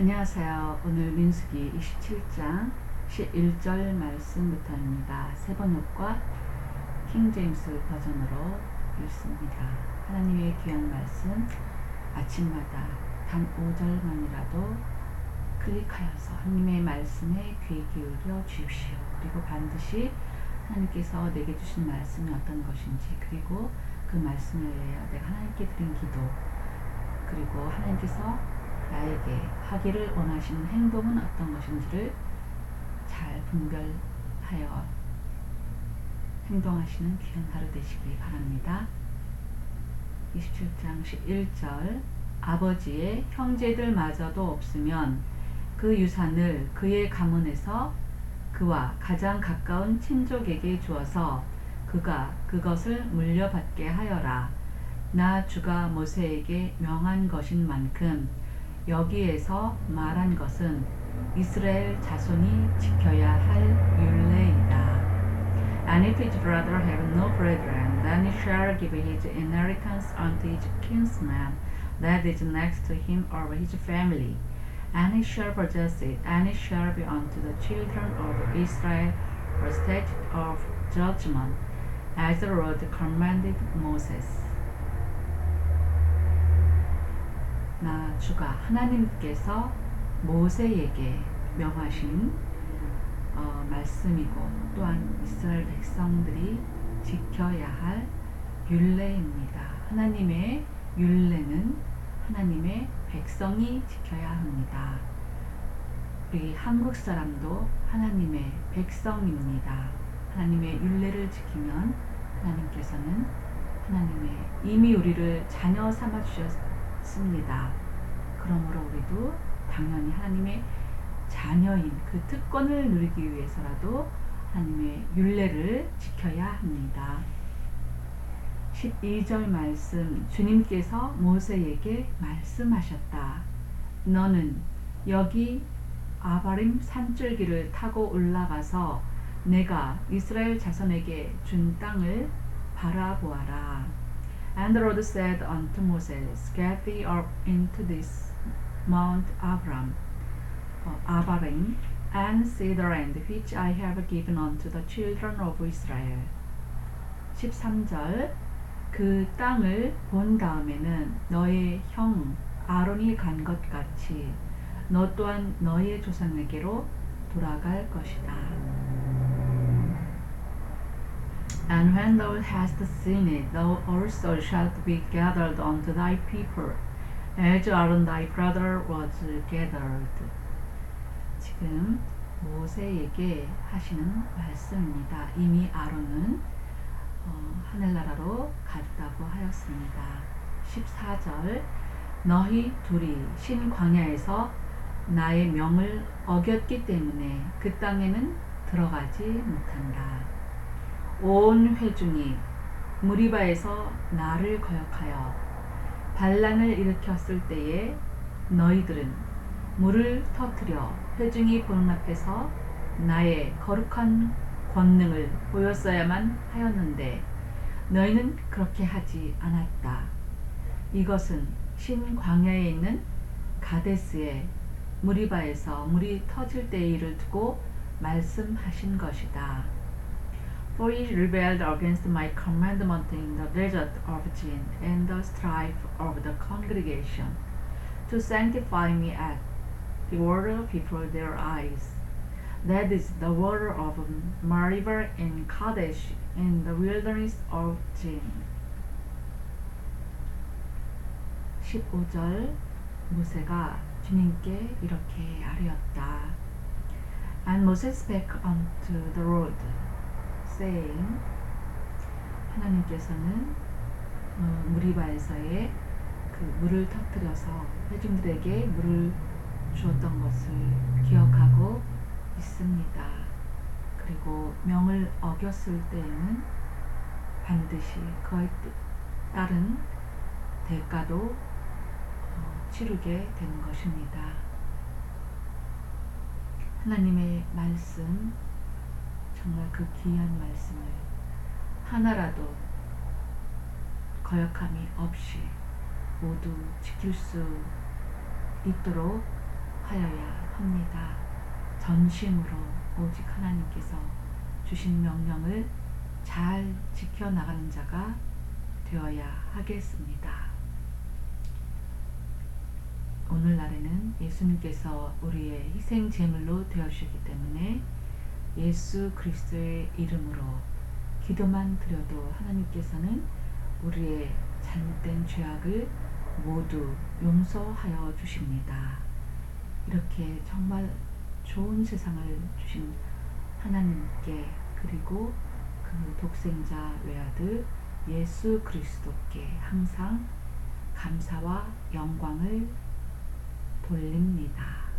안녕하세요. 오늘 민수기 27장 11절 말씀부터입니다. 세번역과 킹제임스 버전으로 읽습니다. 하나님의 귀한 말씀 아침마다 단 5절만이라도 클릭하여서 하나님의 말씀에 귀 기울여 주십시오. 그리고 반드시 하나님께서 내게 주신 말씀이 어떤 것인지 그리고 그 말씀을 내가 하나님께 드린 기도 그리고 하나님께서 나에게 하기를 원하시는 행동은 어떤 것인지를 잘 분별하여 행동하시는 귀한 하루 되시기 바랍니다. 27장 11절 아버지의 형제들마저도 없으면 그 유산을 그의 가문에서 그와 가장 가까운 친족에게 주어서 그가 그것을 물려받게 하여라. 나 주가 모세에게 명한 것인 만큼 여기에서 말한 것은 이스라엘 자손이 지켜야 할 율례이다. And if his brother have no brethren, then he shall give his inheritance unto his kinsman that is next to him or his family. And he shall possess it, and it shall be unto the children of Israel a statute of judgment, as the Lord commanded Moses. 나 주가 하나님께서 모세에게 명하신 어, 말씀이고 또한 이스라엘 백성들이 지켜야 할 율례입니다. 하나님의 율례는 하나님의 백성이 지켜야 합니다. 우리 한국 사람도 하나님의 백성입니다. 하나님의 율례를 지키면 하나님께서는 하나님의 이미 우리를 자녀 삼아 주셨 습니다. 그러므로 우리도 당연히 하나님의 자녀인 그 특권을 누리기 위해서라도 하나님의 윤례를 지켜야 합니다. 12절 말씀 주님께서 모세에게 말씀하셨다. 너는 여기 아바림 산줄기를 타고 올라가서 내가 이스라엘 자손에게 준 땅을 바라보아라. And the Lord said unto Moses, Get thee up into this Mount Abram, uh, Abarim, and see the land which I have given unto the children of Israel. 13절 그 땅을 본 다음에는 너의 형 아론이 간 것 같이 너 또한 너의 조상에게로 돌아갈 것이다. And when thou hast seen it, thou also shalt be gathered unto thy people, as Aaron thy brother was gathered. 지금 모세에게 하시는 말씀입니다. 이미 아론은 어, 하늘나라로 갔다고 하였습니다. 14절 너희 둘이 신 광야에서 나의 명을 어겼기 때문에 그 땅에는 들어가지 못한다. 온 회중이 무리바에서 나를 거역하여 반란을 일으켰을 때에 너희들은 물을 터뜨려 회중이 보는 앞에서 나의 거룩한 권능을 보였어야만 하였는데 너희는 그렇게 하지 않았다. 이것은 신광야에 있는 가데스의 무리바에서 물이 터질 때의 일을 두고 말씀하신 것이다. For he rebelled against my commandment in the desert of Zin and the strife of the congregation, to sanctify me at the water before their eyes. That is the water of Mariver in Kadesh in the wilderness of Zin. 15절 모세가 주님께 이렇게 아뢰었다. And Moses spake unto the Lord, saying 하나님께서는 어, 무리바에서의 그 물을 터뜨려서 회중들에게 물을 주었던 것을 기억하고 있습니다. 그리고 명을 어겼을 때에는 반드시 그에 따른 대가도 어, 치르게 되는 것입니다. 하나님의 말씀 정말 그 귀한 말씀을 하나라도 거역함이 없이 모두 지킬 수 있도록 하여야 합니다. 전심으로 오직 하나님께서 주신 명령을 잘 지켜나가는 자가 되어야 하겠습니다. 오늘날에는 예수님께서 우리의 희생 제물로 되어주셨기 때문에 예수 그리스도의 이름으로 기도만 드려도 하나님께서는 우리의 잘못된 죄악을 모두 용서하여 주십니다. 이렇게 정말 좋은 세상을 주신 하나님께 그리고 그 독생자 외아들 예수 그리스도께 항상 감사와 영광을 돌립니다.